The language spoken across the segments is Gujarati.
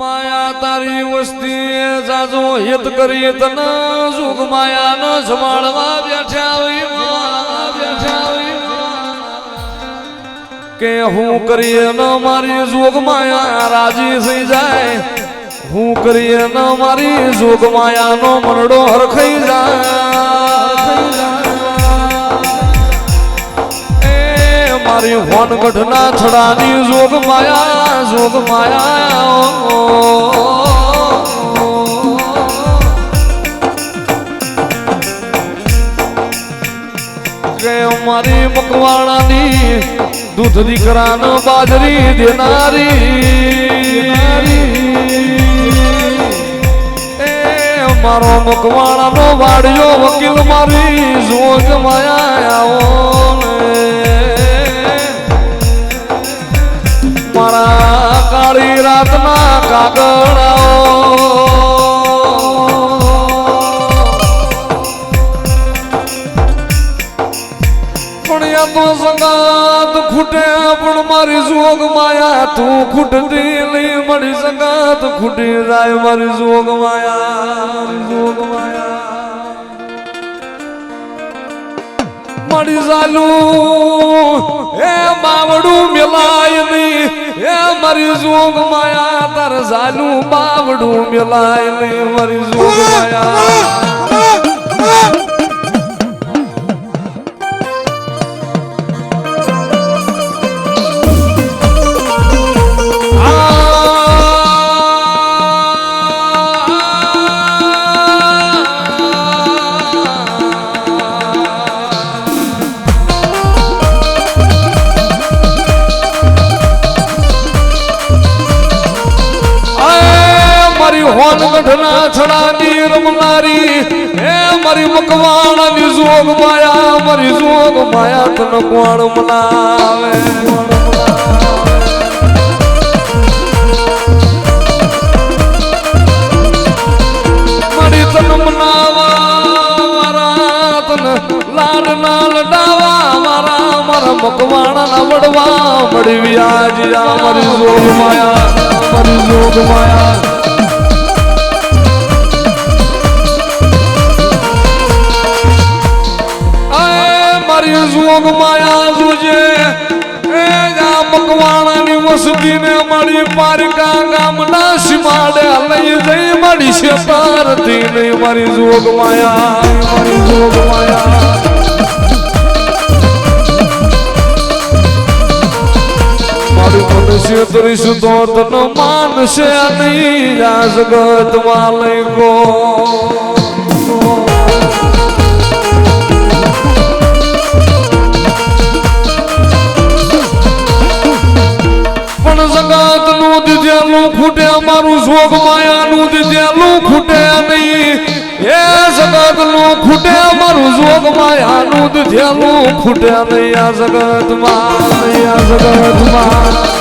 માયા તારી વસ્તી જાજો હિત કરી તન સુખ માયા ન સંભાળવા બેઠા. કે હું કરીએ ન મારી જોગ માયા રાજી થઈ જાય હું કરીએ ન મારી જોગ માયા નો મનડો હરખાઈ જાય મારી હોન ગઢના છડાની જોગ માયા જોગ માયા. મારી મકવાણાની દૂધ દીકરાનો બાજરી દેનારી. મારો મકવાણાનો વાડિયો વકીલ મારી જોગ માયા આવો કાળી કાગળાઓ તો સંગાત ખૂટે, પણ મારી જોગ માયા, તું ખૂટતી નહીં, મારી સંગાત ખૂટી જાય, મારી જોગ માયા જોગ માયા. મારી ચાલુ એ બાવડું મિલાય નહીં. એ મારી જોગ માયા તાર ચાલુ બાવડું મિલાય નહીં, મારી માયા. હે મકવાણની જોગ માયા, મારી જોગ માયા તન કોણ મનાવે. મારી તન મનાવા, મારા તન લાડ ના લડાવા, મારા મારા મકવાણા ના વડવા મળી વ્યાજ આ મારી જોગ માયા, મારી જોગ માયા. વસતીને મારી પારકા ગામના સીમાડે લઈ જઈ મળી છે પારથી નહીં મારી જોગ માયા, મારી જોગ માયા. મારું મનુષ્ય તરીશું તો તન નહીં આ જગત માલિકો પણ જગતનું દીધેલું ખૂટે અમારું જોગ માયાનું જેલું ખૂટે નહીં. એ જગતનું ખૂટે અમારું જોગ માયાનું જેલું ખૂટે નહીં. આ જગતમાં આ જગત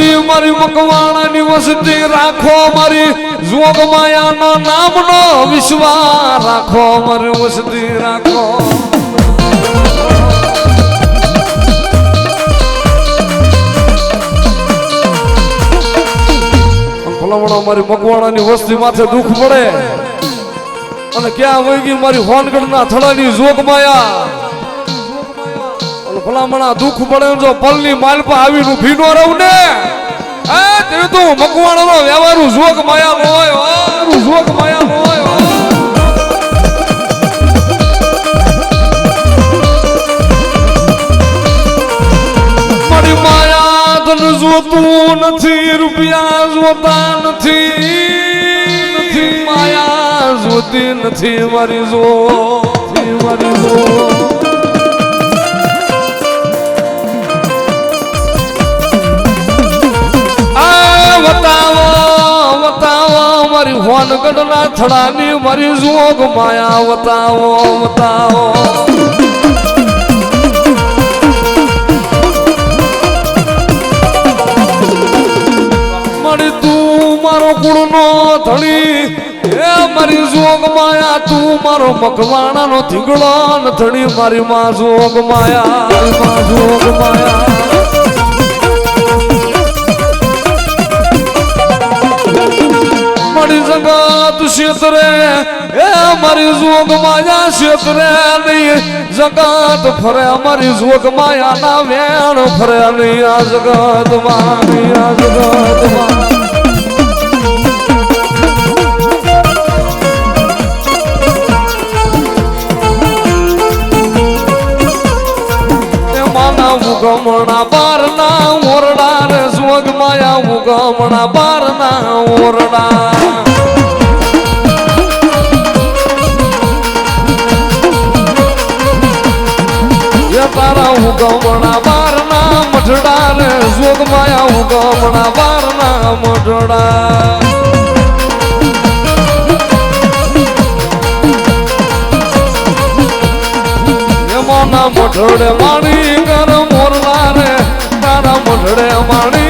દી મારી મકવાણાની વસતી રાખો મારી. જોગ માયાનો નામનો વિશ્વાસ રાખો મારી વસતી રાખો. ભલામણા મારી મકવાણાની વસ્તી માથે દુઃખ પડે. અને ક્યાં વહી ગઈ મારી હોનગઢના થડાની જોગ માયા અને ભલામણા દુઃખ પડે જો પલની માલપા આવીને ઊભી નો રહું ને. એ તે તો મકવાણો નો વ્યવહારું જોગ માયા હોય, હો. જોગ માયા હોય મારી માયા તન જોતું નથી, રૂપિયા જોતા નથી. માયા જોતી નથી મારી જો. મારી જો. વતાવો વતાવો, મારી હોનગઢના થડાની મારી જોગ માયા, વતાવો વતાવો. મારી તું મારો ગુણનો ધણી, એ મારી જોગ માયા, તું મારો મકવાણાનો થીગડો ન ધણી મારી માં જોગ માયા માં જોગ માયા. મારી જગત ક્ષેત્રે, એ મારી જોગ માયા ક્ષેત્રે નહીં. જગત ફરે અમારી જોગ માયા ના વેણ, ફરે નહીં આ જગતમાં આ જગતમાં. માના ઉગમણા બારના ઓરડા રે સ્વગ માયા ઉગમણા બારના ઓરડા. તારા ઉગમણા બારના મઢડા ને સ્વગ માયા ઉગમણા બારના મઢડા. મોઢડે માણી કર મોરલા રે, તારા મોઢડે માણી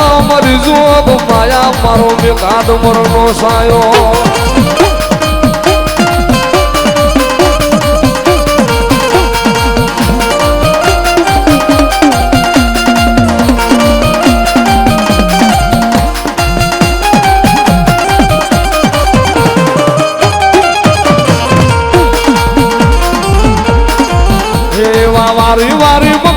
જોગ માયા મારો બેકાદ મરનો સાયો. વારી વારી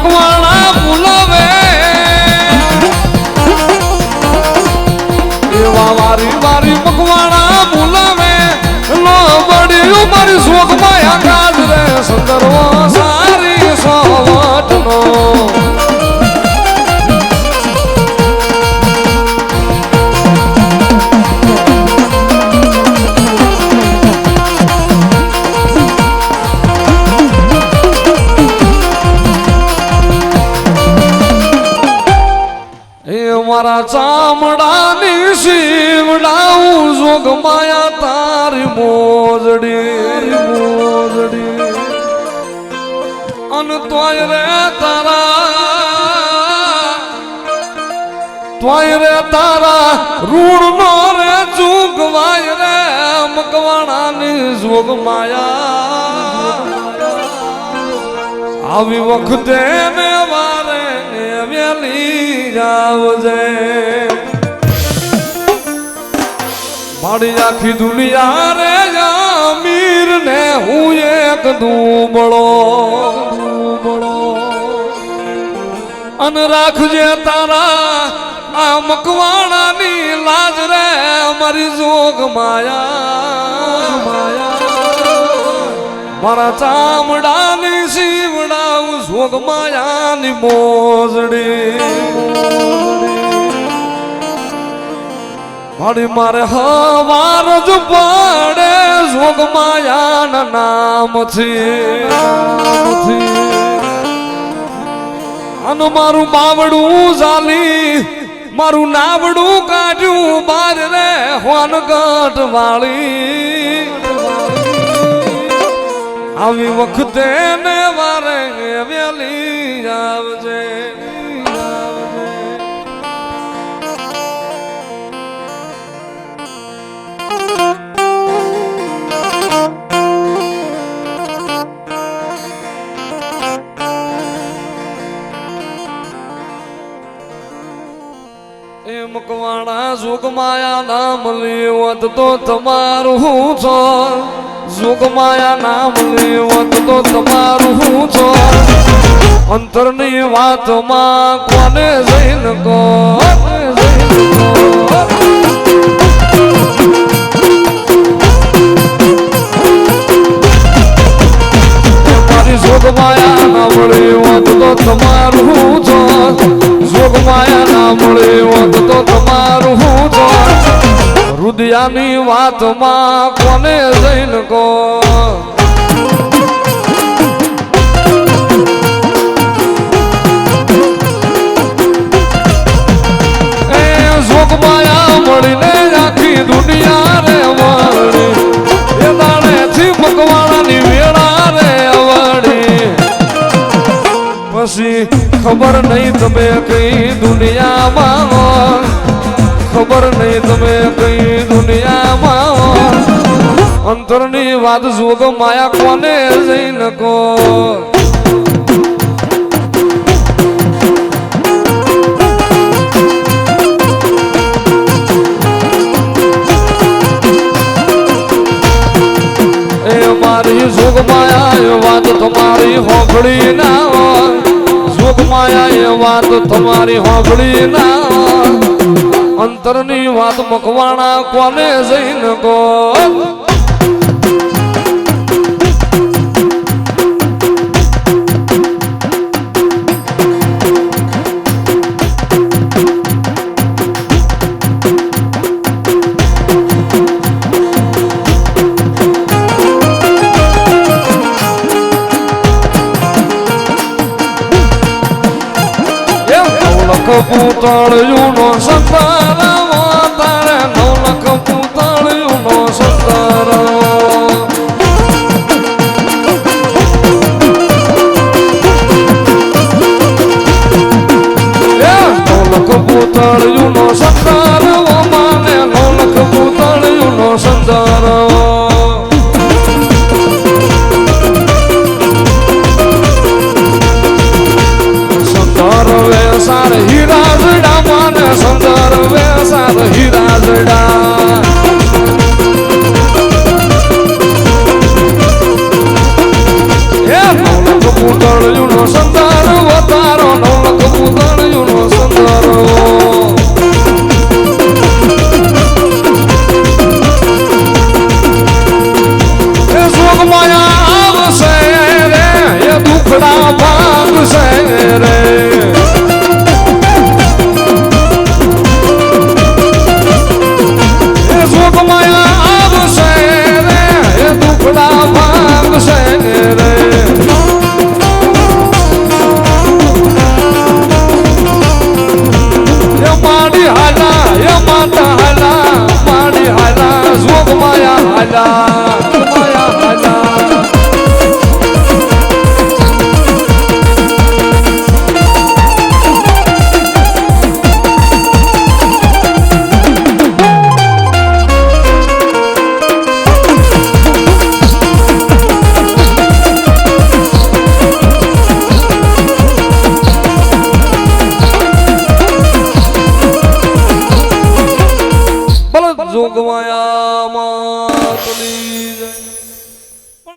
મારી શોખ માયા કાજ રે સુંદરવો તોય રે તારા રૂડ નો રે ચૂકવાય રે. મકવાણાની જોગ માયા. આવી વખતે ને વારે ને વેલી જાવજે. મારી આખી દુનિયા રે અમીર ને હું એક દુબળો. દુબળો. અન રાખજે તારા મકવાણાની લાજ રે, મારી જોગ માયા માયા. મારા ચામડાની શિવડાવું જોગ માયાની મોજડી. મારી મારે હવાર જ પડે જોગ માયાના નામથી. અને મારું બાવડું ઝાલી મારું નાવડું કાઢ્યું બાર રે હોનગઢ વાળી. આવી વખતે ને વારે વેલી આવજે. જોગમાયા નામ લેવત તો તમારું હું છો. જોગમાયા નામ લેવત તો તમારું હું છો. અંતરની વાતમાં કોને જઈને કો મારી જોગ માયા ના મળે હોત તો તમારું હું છો. જોગ માયા ના મળે, હોત તો તમારું હું છો દુધિયાની વાતમાં કોને જઈને કો એ જોગમાયા મળીને આખી દુનિયા રે વળી પછી ખબર નહીં તમે કઈ દુનિયામાં. ખબર નહીં તમે કઈ દુનિયામાં. અંતરની વાત જોગ માયા કોને જઈ નકો મારી જોગ માયા વાત તમારી હોંભળી ના હોય. જોગ માયા એ વાત તમારી હોંભળી ના. અંતરની વાત મકવાણા કોને જઈને કો પૂતળિયું નો સંતારવો તારે નવલખ પૂતળિયું નો નવલખ પૂતળિયું